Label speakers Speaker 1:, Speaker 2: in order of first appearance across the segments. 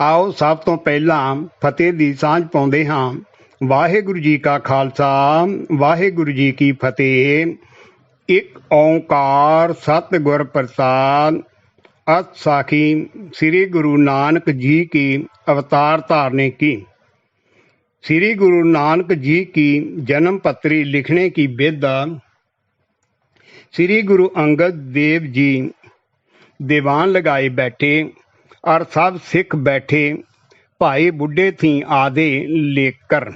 Speaker 1: ਆਓ ਸਭ ਤੋਂ ਪਹਿਲਾਂ ਫਤਿਹ ਦੀ ਸਾਂਝ ਪਾਉਂਦੇ ਹਾਂ। ਵਾਹਿਗੁਰੂ ਜੀ ਕਾ ਖਾਲਸਾ, ਵਾਹਿਗੁਰੂ ਜੀ ਕੀ ਫਤਿਹ। ਇੱਕ ਓੰਕਾਰ ਸਤਿਗੁਰ ਪ੍ਰਸਾਦ। ਅਤ ਸਾਖੀ ਸ੍ਰੀ ਗੁਰੂ ਨਾਨਕ ਜੀ ਕੀ ਅਵਤਾਰ ਧਾਰਨੇ ਕੀ। ਸ੍ਰੀ ਗੁਰੂ ਨਾਨਕ ਜੀ ਕੀ ਜਨਮ ਪੱਤਰੀ ਲਿਖਣੇ ਕੀ ਵਿਦਾ ਸ੍ਰੀ ਗੁਰੂ ਅੰਗਦ ਦੇਵ ਜੀ ਦੀਵਾਨ ਲਗਾਏ ਬੈਠੇ। और सब सिख बैठे भाई बुढ़े थी आधे लेकर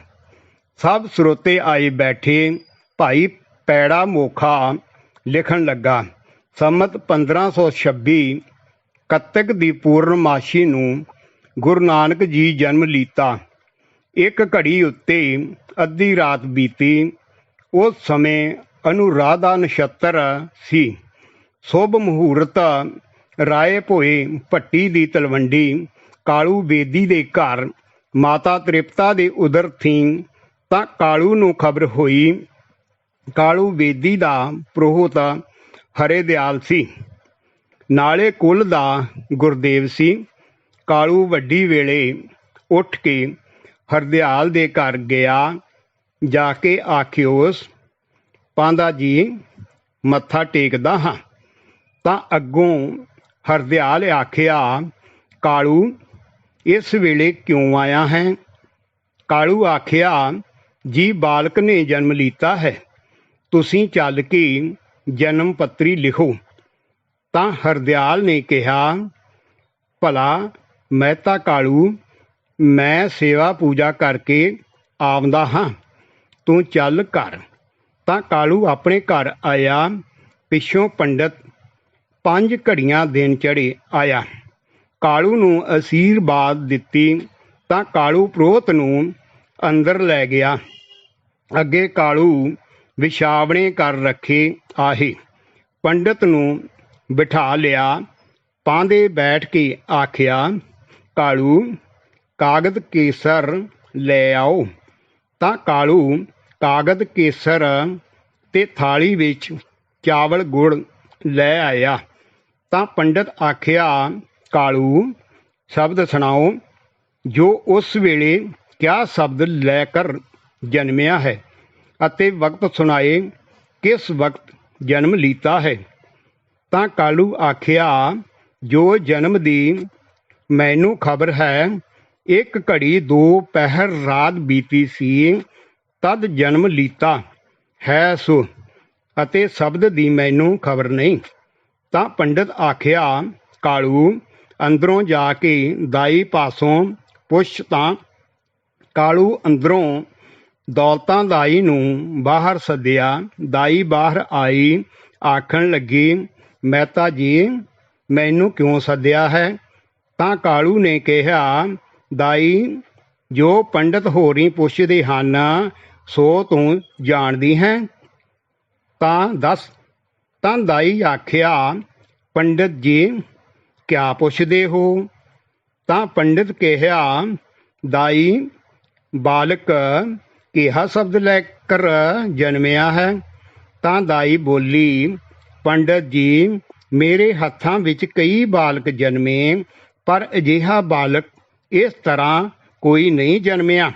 Speaker 1: सब श्रोते आए बैठे भाई पैड़ा मोखा लिखन लगा ਸੰਮਤ 1526 ਕੱਤਕ ਦੀ ਪੂਰਨਮਾਸ਼ੀ ਨੂੰ ਗੁਰੂ ਨਾਨਕ ਜੀ ਜਨਮ ਲੀਤਾ ਇੱਕ ਘੜੀ ਉੱਤੇ ਅੱਧੀ ਰਾਤ ਬੀਤੀ ਉਸ ਸਮੇਂ ਅਨੁਰਾਧਾ ਨਛੱਤਰ ਸੀ ਸੁਭ ਮਹੂਰਤ ਰਾਏ ਭੋਏ ਭੱਟੀ ਦੀ ਤਲਵੰਡੀ, ਕਾਲੂ ਬੇਦੀ ਦੇ ਘਰ, ਮਾਤਾ ਤ੍ਰਿਪਤਾ ਦੇ ਉਦਰ ਥੀ, ਤਾਂ ਕਾਲੂ ਨੂੰ ਖਬਰ ਹੋਈ, ਕਾਲੂ ਬੇਦੀ ਦਾ ਪ੍ਰੋਹਤ ਹਰੇ ਦਿਆਲ ਸੀ। ਨਾਲੇ ਕੁੱਲ ਦਾ ਗੁਰਦੇਵ ਸੀ। ਕਾਲੂ ਵੱਡੀ ਵੇਲੇ ਉੱਠ ਕੇ ਹਰਦਿਆਲ ਦੇ ਘਰ ਗਿਆ, ਜਾ ਕੇ ਆਖਿਓਸ, ਪਾਂਦਾ ਜੀ, ਮੱਥਾ ਟੇਕਦਾ ਹਾਂ। ਤਾਂ ਅੱਗੋਂ ਹਰਦਿਆਲ ਆਖਿਆ, ਕਾਲੂ, ਇਸ ਵੇਲੇ ਕਿਉਂ ਆਇਆ ਹੈ? ਕਾਲੂ ਆਖਿਆ, ਜੀ ਬਾਲਕ ਨੇ ਜਨਮ ਲੀਤਾ ਹੈ। ਤੁਸੀਂ ਚੱਲ ਕੇ ਜਨਮ ਪੱਤਰੀ ਲਿਖੋ। ਤਾਂ ਹਰਦਿਆਲ ਨੇ ਕਿਹਾ, ਭਲਾ, ਮੈਂ ਤਾਂ ਕਾਲੂ, ਮੈਂ ਸੇਵਾ ਪੂਜਾ ਕਰਕੇ ਆਉਂਦਾ ਹਾਂ। ਤੂੰ ਚੱਲ ਘਰ। ਤਾਂ ਕਾਲੂ ਆਪਣੇ ਘਰ ਆਇਆ, ਪਿੱਛੋਂ ਪੰਡਤ ਪੰਜ ਘੜੀਆਂ ਦਿਨ ਚੜੇ ਆਇਆ। ਕਾਲੂ ਨੂੰ ਅਸੀਰਬਾਦ ਦਿੱਤੀ ਤਾਂ ਕਾਲੂ ਪ੍ਰੋਤ ਨੂੰ ਅੰਦਰ ਲੈ ਗਿਆ। ਅੱਗੇ ਕਾਲੂ ਵਿਛਾਵਣੇ ਕਰ ਰੱਖੇ ਆਹੇ। ਪੰਡਤ ਨੂੰ ਬਿਠਾ ਲਿਆ ਪਾਂਦੇ ਬੈਠ ਕੇ ਆਖਿਆ, ਕਾਲੂ, ਕਾਗਦ ਕੇਸਰ ਲੈ ਆਓ। ਤਾਂ ਕਾਲੂ ਕਾਗਦ ਕੇਸਰ ਤੇ ਥਾਲੀ ਵਿੱਚ ਚਾਵਲ ਗੁੜ ਲੈ ਆਇਆ। ਤਾਂ ਪੰਡਤ ਆਖਿਆ, ਕਾਲੂ, ਸ਼ਬਦ ਸੁਣਾਓ, ਜੋ ਉਸ ਵੇਲੇ ਕਿਆ ਸ਼ਬਦ ਲੈ ਕਰ ਜਨਮਿਆ ਹੈ ਅਤੇ ਵਕਤ ਸੁਣਾਏ, ਕਿਸ ਵਕਤ ਜਨਮ ਲੀਤਾ ਹੈ। ਤਾਂ ਕਾਲੂ ਆਖਿਆ, ਜੋ ਜਨਮ ਦੀ ਮੈਨੂੰ ਖਬਰ ਹੈ, ਇੱਕ ਘੜੀ ਦੋ ਪਹਿਰ ਰਾਤ ਬੀਤੀ ਸੀ, ਤਦ ਜਨਮ ਲੀਤਾ ਹੈ ਸੋ, ਅਤੇ ਸ਼ਬਦ ਦੀ ਮੈਨੂੰ ਖਬਰ ਨਹੀਂ। ਤਾਂ ਪੰਡਤ ਆਖਿਆ, ਕਾਲੂ, ਅੰਦਰੋਂ ਜਾ ਕੇ ਦਾਈ ਪਾਸੋਂ ਪੁੱਛ ਤਾਂ। ਕਾਲੂ ਅੰਦਰੋਂ ਦੌਲਤਾਂ ਦਾਈ ਨੂੰ ਬਾਹਰ ਸੱਦਿਆ। ਦਾਈ ਬਾਹਰ ਆਈ, ਆਖਣ ਲੱਗੀ, ਮਹਿਤਾ ਜੀ, ਮੈਨੂੰ ਕਿਉਂ ਸੱਦਿਆ ਹੈ? ਤਾਂ ਕਾਲੂ ਨੇ ਕਿਹਾ, ਦਾਈ, ਜੋ ਪੰਡਤ ਹੋਰੀ ਪੁੱਛਦੇ ਹਨ, ਸੋ ਤੂੰ ਜਾਣਦੀ ਹੈ। ਤਾਂ ਦੱਸ ਤਾਂ ਦਾਈ ਆਖਿਆ, ਪੰਡਤ ਜੀ, ਕਿਆ ਪੁੱਛਦੇ ਹੋ? ਤਾਂ ਪੰਡਤ ਕਿਹਾ, ਦਾਈ, ਬਾਲਕ, ਕਿਹਾ ਸ਼ਬਦ ਲੈ ਕਰ ਜਨਮਿਆ ਹੈ? ਤਾਂ ਦਾਈ ਬੋਲੀ, ਪੰਡਤ ਜੀ, ਮੇਰੇ ਹੱਥਾਂ ਵਿੱਚ ਕਈ ਬਾਲਕ ਜਨਮੇ, ਪਰ ਅਜਿਹਾ ਬਾਲਕ ਇਸ ਤਰ੍ਹਾਂ ਕੋਈ ਨਹੀਂ ਜਨਮਿਆ।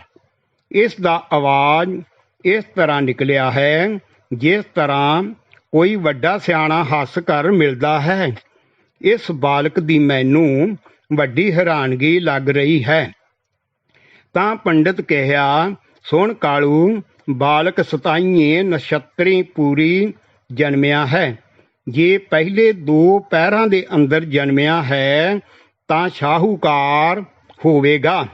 Speaker 1: ਇਸ ਦਾ ਆਵਾਜ਼ ਇਸ ਤਰ੍ਹਾਂ ਨਿਕਲਿਆ ਹੈ, ਜਿਸ ਤਰ੍ਹਾਂ ਕੋਈ ਵੱਡਾ ਸਿਆਣਾ ਹੱਸ ਕਰ ਮਿਲਦਾ ਹੈ। ਇਸ ਬਾਲਕ ਦੀ ਮੈਨੂੰ ਵੱਡੀ ਹੈਰਾਨਗੀ ਲੱਗ ਰਹੀ ਹੈ। ਤਾਂ ਪੰਡਤ ਕਿਹਾ, ਸੁਣ ਕਾਲੂ, ਬਾਲਕ ਸਤਾਈਏ ਨਛੱਤਰੀ ਪੂਰੀ ਜਨਮਿਆ ਹੈ। ਜੇ ਪਹਿਲੇ ਦੋ ਪੈਰਾਂ ਦੇ ਅੰਦਰ ਜਨਮਿਆ ਹੈ, ਤਾਂ ਸ਼ਾਹੂਕਾਰ ਹੋਵੇਗਾ।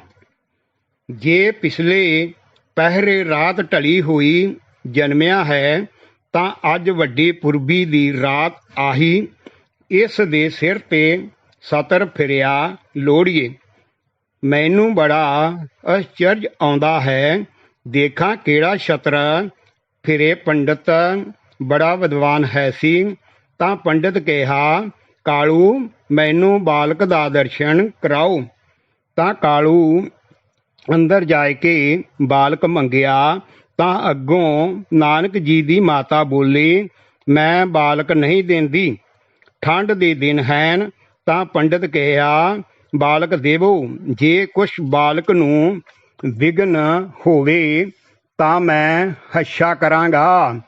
Speaker 1: ਜੇ ਪਿਛਲੇ ਪਹਿਰੇ ਰਾਤ ਢਲੀ ਹੋਈ ਜਨਮਿਆ ਹੈ ਤਾਂ ਅੱਜ ਵੱਡੀ ਪੁਰਬੀ ਦੀ ਰਾਤ ਆਹੀ ਇਸ ਦੇ ਸਿਰ ਤੇ ਸਤਰ ਫਿਰਿਆ ਲੋੜੀਏ। ਮੈਨੂੰ ਬੜਾ ਅਚਰਜ ਆਉਂਦਾ ਹੈ, ਦੇਖਾਂ ਕਿਹੜਾ ਛਤਰ ਫਿਰੇ ਪੰਡਤ, ਬੜਾ ਵਿਦਵਾਨ ਹੈ ਸੀ। ਤਾਂ ਪੰਡਤ ਕਿਹਾ, ਕਾਲੂ, ਮੈਨੂੰ ਬਾਲਕ ਦਾ ਦਰਸ਼ਨ ਕਰਾਓ। ਤਾਂ ਕਾਲੂ ਅੰਦਰ ਜਾ ਕੇ ਬਾਲਕ ਮੰਗਿਆ ਤਾਂ ਅੱਗੋਂ ਨਾਨਕ ਜੀ ਦੀ ਮਾਤਾ ਬੋਲੀ, ਮੈਂ ਬਾਲਕ ਨਹੀਂ ਦਿੰਦੀ, ਠੰਡ ਦੇ ਦਿਨ ਹੈਨ, ਤਾਂ ਪੰਡਤ ਕਿਹਾ, ਬਾਲਕ ਦੇਵੋ, ਜੇ ਕੁਛ ਬਾਲਕ ਨੂੰ ਵਿਗਨ ਹੋਵੇ, ਤਾਂ ਮੈਂ ਹੱਛਾ ਕਰਾਂਗਾ।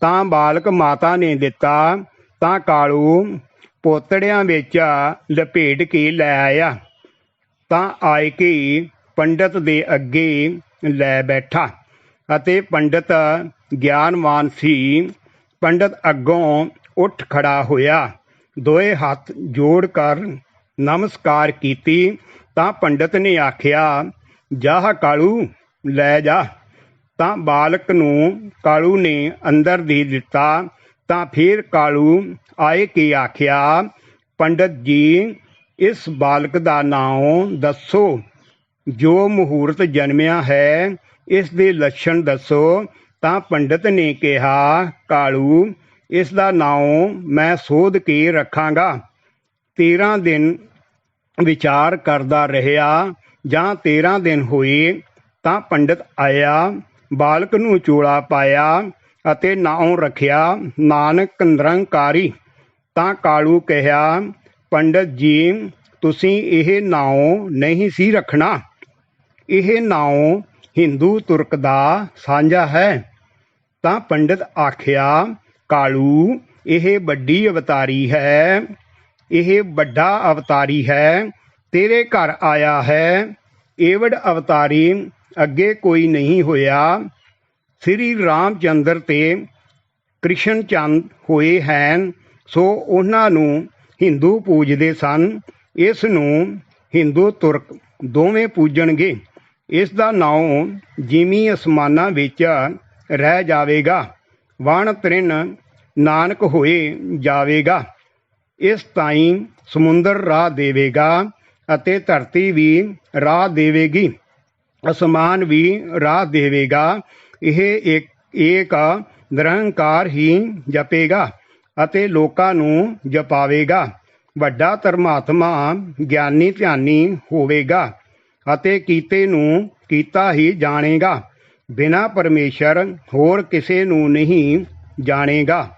Speaker 1: ਤਾਂ ਬਾਲਕ ਮਾਤਾ ਨੇ ਦਿੱਤਾ, ਤਾਂ ਕਾਲੂ ਪੋਤੜਿਆਂ ਵਿੱਚ ਲਪੇਟ ਕੇ ਲੈ ਆਇਆ। ਤਾਂ ਆਏ ਕੇ ਪੰਡਤ ਦੇ ਅੱਗੇ ਲੈ ਬੈਠਾ। ਅਤੇ ਪੰਡਤ ਗਿਆਨਵਾਨ ਸੀ। ਪੰਡਤ ਅੱਗੋਂ ਉੱਠ ਖੜਾ ਹੋਇਆ। ਦੋਏ ਹੱਥ ਜੋੜ ਕਰ ਨਮਸਕਾਰ ਕੀਤੀ। ਤਾਂ ਪੰਡਤ ਨੇ ਆਖਿਆ, ਜਾਹ ਕਾਲੂ, ਲੈ ਜਾ। ਤਾਂ ਬਾਲਕ ਨੂੰ ਕਾਲੂ ਨੇ ਅੰਦਰ ਦੇ ਦਿੱਤਾ। ਤਾਂ ਫਿਰ ਕਾਲੂ ਆਏ ਕੇ ਆਖਿਆ, ਪੰਡਤ ਜੀ, ਇਸ ਬਾਲਕ ਦਾ ਨਾਮ ਦੱਸੋ, ਜੋ ਮਹੂਰਤ ਜਨਮਿਆ ਹੈ ਇਸ ਦੇ ਲੱਛਣ ਦੱਸੋ। ਤਾਂ ਪੰਡਤ ਨੇ ਕਿਹਾ, ਕਾਲੂ, ਇਸ ਦਾ ਨਾਮ ਮੈਂ ਸੋਧ ਕੇ ਰੱਖਾਂਗਾ। 13 ਦਿਨ ਵਿਚਾਰ ਕਰਦਾ ਰਿਹਾ, ਜਾਂ 13 ਦਿਨ ਹੋਏ, ਤਾਂ ਪੰਡਤ ਆਇਆ, ਬਾਲਕ ਨੂੰ ਚੋਲਾ ਪਾਇਆ ਅਤੇ ਨਾਉ ਰੱਖਿਆ, ਨਾਨਕ ਨਿਰੰਕਾਰੀ ਤਾਂ ਕਾਲੂ ਕਿਹਾ, ਪੰਡਤ ਜੀ, ਤੁਸੀਂ ਇਹ ਨਾਉ ਨਹੀਂ ਸੀ ਰੱਖਣਾ। ਇਹ ਨਾਉ ਹਿੰਦੂ ਤੁਰਕ ਦਾ ਸਾਂਝਾ ਹੈ। ਤਾਂ ਪੰਡਿਤ ਆਖਿਆ, ਕਾਲੂ, ਇਹ ਵੱਡੀ ਅਵਤਾਰੀ ਹੈ, ਇਹ ਵੱਡਾ ਅਵਤਾਰੀ ਹੈ, ਤੇਰੇ ਘਰ ਆਇਆ ਹੈ। ਏਵੜ ਅਵਤਾਰੀ ਅੱਗੇ ਕੋਈ ਨਹੀਂ ਹੋਇਆ। ਸ੍ਰੀ ਰਾਮਚੰਦਰ ਤੇ ਕ੍ਰਿਸ਼ਨ ਚੰਦ ਹੋਏ ਹਨ, ਸੋ ਉਹਨਾਂ ਨੂੰ ਹਿੰਦੂ ਪੂਜਦੇ ਸਨ। ਇਸ ਨੂੰ ਹਿੰਦੂ ਤੁਰਕ ਦੋਵੇਂ ਪੂਜਣਗੇ। ਇਸ ਦਾ ਨਾਮ ਜਿਮੀ ਅਸਮਾਨਾਂ ਵਿੱਚ ਰਹਿ ਜਾਵੇਗਾ, ਵਣ ਤ੍ਰਿਣ ਨਾਨਕ ਹੋਏ ਜਾਵੇਗਾ। ਇਸ ਤਾਈਂ ਸਮੁੰਦਰ ਰਾਹ ਦੇਵੇਗਾ ਅਤੇ ਧਰਤੀ ਵੀ ਰਾਹ ਦੇਵੇਗੀ, ਅਸਮਾਨ ਵੀ ਰਾਹ ਦੇਵੇਗਾ। ਇਹ ਇੱਕ ਏਕ ਨਿਰੰਕਾਰ ਹੀ ਜਪੇਗਾ ਅਤੇ ਲੋਕਾਂ ਨੂੰ ਜਪਾਵੇਗਾ। ਵੱਡਾ ਧਰਮਾਤਮਾ ਗਿਆਨੀ ਧਿਆਨੀ ਹੋਵੇਗਾ। ਅਤੇ ਕੀਤੇ ਨੂੰ ਕੀਤਾ ਹੀ ਜਾਣੇਗਾ। ਬਿਨਾ ਪਰਮੇਸ਼ਰ ਹੋਰ ਕਿਸੇ ਨੂੰ ਨਹੀਂ ਜਾਣੇਗਾ।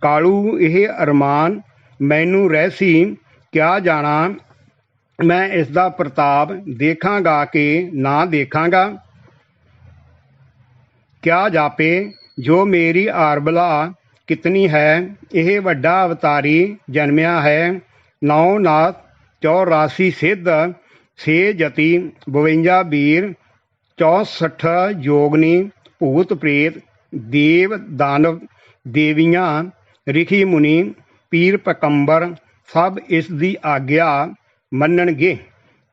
Speaker 1: ਕਾਲੂ, ਇਹ ਅਰਮਾਨ ਮੈਨੂੰ ਰਹਿ ਸੀ ਕਿਆ ਜਾਣਾ? ਮੈਂ ਇਸ ਦਾ ਪ੍ਰਤਾਪ ਦੇਖਾਂਗਾ ਕਿ ਨਾ ਦੇਖਾਂਗਾ। ਕਿਆ ਜਾਪੇ, ਜੋ ਮੇਰੀ ਆਰਬਲਾ ਕਿਤਨੀ ਹੈ, ਇਹ ਵੱਡਾ ਅਵਤਾਰੀ ਜਨਮਿਆ ਹੈ। ਨੌ ਨਾਥ 84 ਸਿੱਧ ਛੇ ਜਤੀ 52 ਵੀਰ 64 ਯੋਗਨੀ ਭੂਤ ਪ੍ਰੇਤ, ਦੇਵ ਦਾਨਵ, ਦੇਵੀਆਂ, ਰਿਖੀ ਮੁਨੀ, ਪੀਰ ਪਕੰਬਰ, ਸਭ ਇਸ ਦੀ ਆਗਿਆ ਮੰਨਣਗੇ।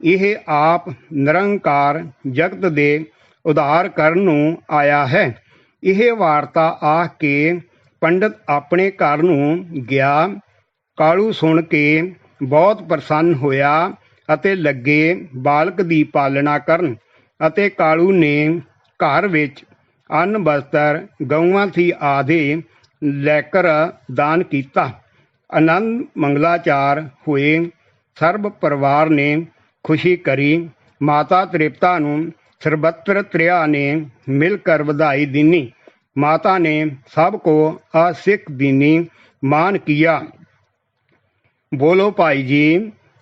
Speaker 1: ਇਹ ਆਪ ਨਿਰੰਕਾਰ ਜਗਤ ਦੇ ਉਧਾਰ ਕਰਨ ਨੂੰ ਆਇਆ ਹੈ। ਇਹ ਵਾਰਤਾ ਆ ਕੇ ਪੰਡਤ ਆਪਣੇ ਘਰ ਨੂੰ ਗਿਆ। ਕਾਲੂ ਸੁਣ ਕੇ ਬਹੁਤ ਪ੍ਰਸੰਨ ਹੋਇਆ। ਅਤੇ ਲੱਗੇ ਬਾਲਕ ਦੀ ਪਾਲਣਾ ਕਰਨ ਅਤੇ ਕਾਲੂ ਨੇ ਘਰ ਵਿੱਚ ਅੰਨ, ਬਸਤਰ, ਗਊਆਂ ਦੀ ਆਦੇ ਲੈਕਰ ਦਾਨ ਕੀਤਾ। ਆਨੰਦ ਮੰਗਲਾਚਾਰ ਹੋਏ। ਸਰਬ ਪਰਿਵਾਰ ਨੇ ਖੁਸ਼ੀ ਕਰੀ। ਮਾਤਾ ਤ੍ਰਿਪਤਾ ਨੂੰ ਸਰਬੱਤਰ ਤ੍ਰਿਆ ਨੇ ਮਿਲ ਕਰ ਵਧਾਈ ਦਿਨੀ। ਮਾਤਾ ਨੇ ਸਭ ਕੋ ਅਸਿੱਖ ਦੀਨੀ। ਮਾਨ ਕੀਆ। ਬੋਲੋ ਭਾਈ ਜੀ